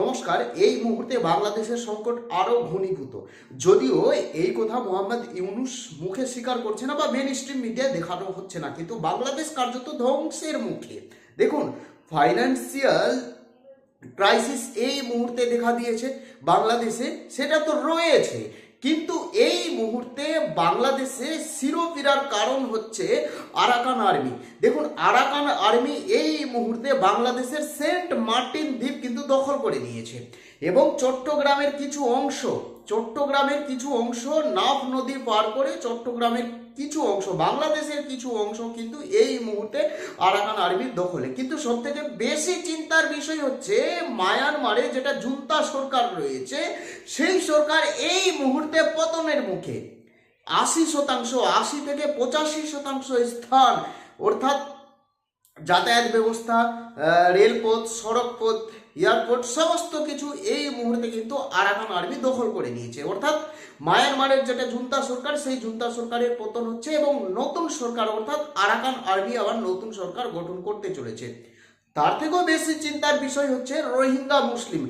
নমস্কার, এই মুহূর্তে বাংলাদেশের সংকট আরও ঘনীভূত। যদিও এই কথা মোহাম্মদ ইউনুস মুখে স্বীকার করছে না বা মেন স্ট্রিম মিডিয়ায় দেখানো হচ্ছে না, কিন্তু বাংলাদেশ কার্যত ধ্বংসের মুখে। দেখুন ফাইন্যান্সিয়াল ক্রাইসিস এই মুহূর্তে দেখা দিয়েছে, বাংলাদেশে সেটা তো রয়েছে। কিন্তু এই মুহূর্তে বাংলাদেশে শিরোপিরার কারণ হচ্ছে আরাকান আর্মি। দেখুন, আরাকান আর্মি এই মুহূর্তে বাংলাদেশের সেন্ট মার্টিন দ্বীপ কিন্তু দখল করে নিয়েছে। এবং চট্টগ্রামের কিছু অংশ, চট্টগ্রামের কিছু অংশ নাফ নদী পার করে চট্টগ্রামের কিছু অংশ, বাংলাদেশের কিছু অংশ কিন্তু এই মুহূর্তে আরাকান আর্মির দখলে। কিন্তু সব থেকে বেশি চিন্তার বিষয় হচ্ছে মায়ানমারে যেটা জুন্তা সরকার রয়েছে, সেই সরকার এই মুহূর্তে পতনের মুখে। আশি শতাংশ, আশি থেকে পঁচাশি শতাংশ স্থান, অর্থাৎ যাতায়াত ব্যবস্থা রেলপথ, সড়কপথ, এয়ারপোর্ট, সমস্ত কিছু এই মুহূর্তে কিন্তু আরাকান আর্মি দখল করে নিয়েছে। অর্থাৎ মায়ানমারের যেটা জুন্তা সরকার, সেই জুন্তা সরকারের পতন হচ্ছে এবং নতুন সরকার, অর্থাৎ আরাকান আর্মি আবার নতুন সরকার গঠন করতে চলেছে। তার থেকেও বেশি চিন্তার বিষয় হচ্ছে রোহিঙ্গা মুসলিম।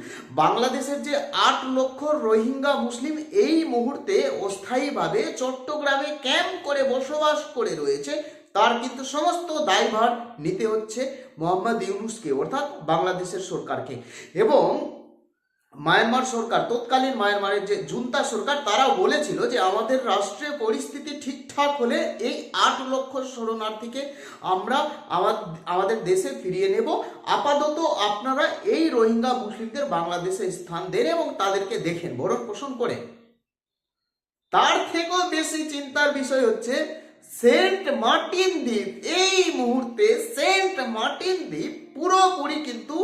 বাংলাদেশের যে আট লক্ষ রোহিঙ্গা মুসলিম এই মুহূর্তে অস্থায়ীভাবে চট্টগ্রামে ক্যাম্প করে বসবাস করে রয়েছে। তার কিন্তু সমস্ত দায়ভার নিতে হচ্ছে মোহাম্মদ ইউনুসকে, অর্থাৎ বাংলাদেশের সরকারকে। এবং মায়ানমার সরকার, তৎকালীন মায়ানমারের যে জুন্তা সরকার তারা বলেছিল যে আমাদের রাষ্ট্রীয় পরিস্থিতি ঠিকঠাক হলে এই আট লক্ষ শরণার্থীকে আমরা আমাদের দেশে ফিরিয়ে নেব। আপাতত আপনারা এই রোহিঙ্গা মুসলিমদের বাংলাদেশে স্থান দেন এবং তাদেরকে দেখেন ভরণ পোষণ করেন। তার থেকেও বেশি চিন্তার বিষয় হচ্ছে সেন্ট মার্টিন দ্বীপ। এই মুহূর্তে সেন্ট মার্টিন দ্বীপ পুরোপুরি কিন্তু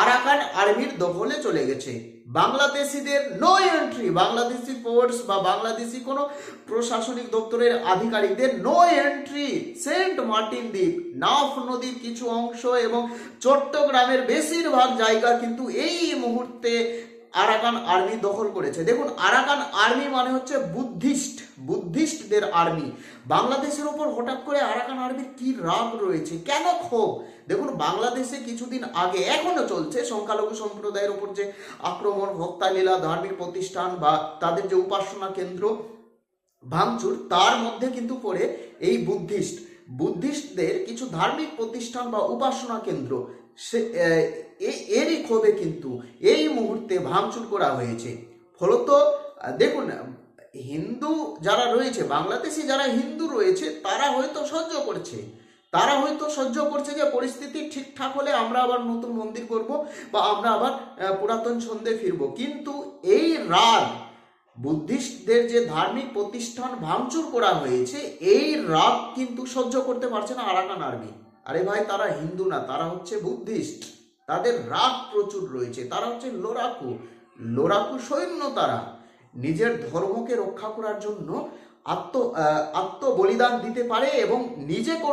আরাকান আর্মির দখলে চলে গেছে। বাংলাদেশিদের নো এন্ট্রি বাংলাদেশি ফোর্স বা বাংলাদেশি কোনো প্রশাসনিক দপ্তরের আধিকারিকদের নো এন্ট্রি সেন্ট মার্টিন দ্বীপ, নাফ নদীর কিছু অংশ এবং চট্টগ্রামের বেশিরভাগ জায়গা কিন্তু এই মুহূর্তে আরাকান আর্মি দখল করেছে। দেখুন, আরাকান আর্মি মানে হচ্ছে বুদ্ধিস্ট, বুদ্ধিস্টদের আর্মি। বাংলাদেশের ওপর হঠাৎ করে আরাকান আর্মির কি রাগ রয়েছে? কেন ক্ষোভ? দেখুন, বাংলাদেশে কিছুদিন আগে এখনও চলছে সংখ্যালঘু সম্প্রদায়ের উপর যে আক্রমণ, হত্যালীলা, ধার্মিক প্রতিষ্ঠান বা তাদের যে উপাসনা কেন্দ্র ভাঙচুর, তার মধ্যে কিন্তু পড়ে এই বুদ্ধিস্ট। বুদ্ধিস্টদের কিছু ধার্মিক প্রতিষ্ঠান বা উপাসনা কেন্দ্র, সে এরই ক্ষোভে কিন্তু এই মুহূর্তে ভাঙচুর করা হয়েছে। ফলত, দেখুন, হিন্দু যারা রয়েছে, বাংলাদেশে যারা হিন্দু রয়েছে, তারা হয়তো সহ্য করছে। তারা হয়তো সহ্য করছে যে পরিস্থিতি ঠিকঠাক হলে আমরা আবার নতুন মন্দির করব বা আমরা আবার পুরাতন ছন্দে ফিরবো। কিন্তু এই রাগ বুদ্ধিস্টদের যে ধার্মিক প্রতিষ্ঠান ভাঙচুর করা হয়েছে, এই রাগ কিন্তু সহ্য করতে পারছে না আরাকান আর্মি। আরে ভাই, তারা হিন্দু না, তারা হচ্ছে বুদ্ধিস্ট। তাদের রাগ প্রচুর রয়েছে, তারা হচ্ছে লোরাকু। লোরাকু সৈন্য তারা। নিজের ধর্মকে রক্ষা করার জন্য আত্ম আত্মবলিদান দিতে পারে এবং নিজেকে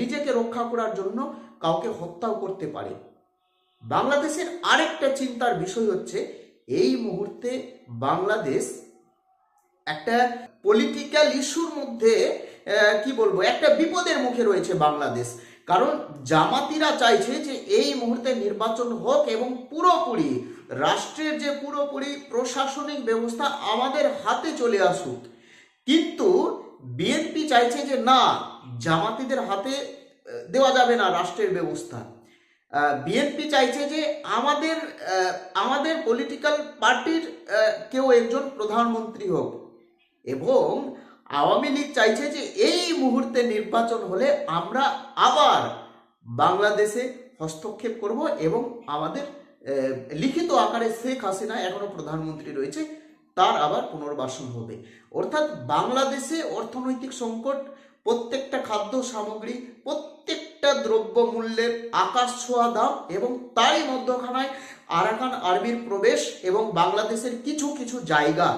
নিজেকে রক্ষা করার জন্য কাউকে হত্যাও করতে পারে। বাংলাদেশের আরেকটা চিন্তার বিষয় হচ্ছে, এই মুহূর্তে বাংলাদেশ একটা পলিটিক্যাল ইস্যুর মধ্যে কি বলব, একটা বিপদের মুখে রয়েছে বাংলাদেশ। কারণ জামাতিরা চাইছে যে এই মুহূর্তে নির্বাচন হোক এবং পুরোপুরি রাষ্ট্রের যে পুরোপুরি প্রশাসনিক ব্যবস্থা আমাদের হাতে চলে আসুক। কিন্তু বিএনপি চাইছে যে না, জামাতিদের হাতে দেওয়া যাবে না রাষ্ট্রের ব্যবস্থা। বিএনপি চাইছে যে আমাদের আমাদের পলিটিক্যাল পার্টির কেউ একজন প্রধানমন্ত্রী হোক। এবং আওয়ামী লীগ চাইছে যে এই মুহূর্তে নির্বাচন হলে আমরা আবার বাংলাদেশে হস্তক্ষেপ করব এবং আমাদের লিখিত আকারে শেখ হাসিনা এখনও প্রধানমন্ত্রী রয়েছে, তার আবার পুনর্বাসন হবে। অর্থাৎ বাংলাদেশে অর্থনৈতিক সংকট, প্রত্যেকটা খাদ্য সামগ্রী, প্রত্যেকটা দ্রব্য মূল্যের আকাশ ছোঁয়া দাম এবং তারই মধ্যখানায় আরাকান আর্মির প্রবেশ এবং বাংলাদেশের কিছু কিছু জায়গা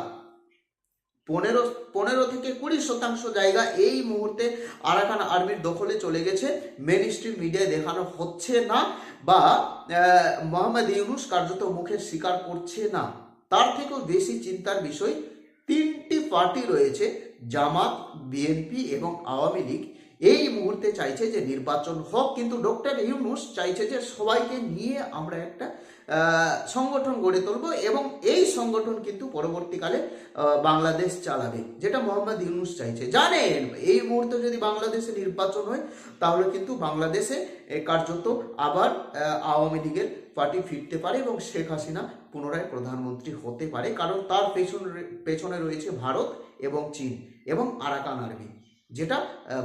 পনেরো পনেরো থেকে কুড়ি শতাংশ জায়গা এই মুহূর্তে আরাকান আর্মির দখলে চলে গেছে। মেন স্ট্রিম মিডিয়ায় দেখানো হচ্ছে না বা মোহাম্মদ ইউনুস কার্যত মুখে স্বীকার করছে না। তার থেকেও বেশি চিন্তার বিষয়, তিনটি পার্টি রয়েছে, জামাত, বিএনপি এবং আওয়ামী লীগ। এই মুহূর্তে চাইছে যে নির্বাচন হোক, কিন্তু ডক্টর ইউনুস চাইছে যে সবাইকে নিয়ে আমরা একটা সংগঠন গড়ে তুলব এবং এই সংগঠন কিন্তু পরবর্তীকালে বাংলাদেশ চালাবে, যেটা মোহাম্মদ ইউনুস চাইছে। জানেন, এই মুহূর্তে যদি বাংলাদেশে নির্বাচন হয়, তাহলে কিন্তু বাংলাদেশে কার্যত আবার আওয়ামী লীগের পার্টি ফিরতে পারে এবং শেখ হাসিনা পুনরায় প্রধানমন্ত্রী হতে পারে, কারণ তার পেছনে পেছনে রয়েছে ভারত এবং চীন এবং আরাকান আর্মি যেটা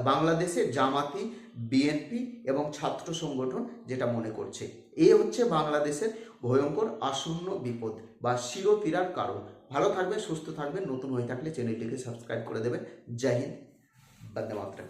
বাংলাদেশে জামাতি বিএনপি এবং ছাত্র সংগঠন যেটা মনে করছে। এ হচ্ছে বাংলাদেশের ভয়ঙ্কর আসন্ন বিপদ বা শিরোপীড়ার কারণ। ভালো থাকবে সুস্থ থাকবে নতুন হয়ে থাকলে চ্যানেলটিকে সাবস্ক্রাইব করে দেবেন। জয় হিন্দ, বন্দে মাতরম।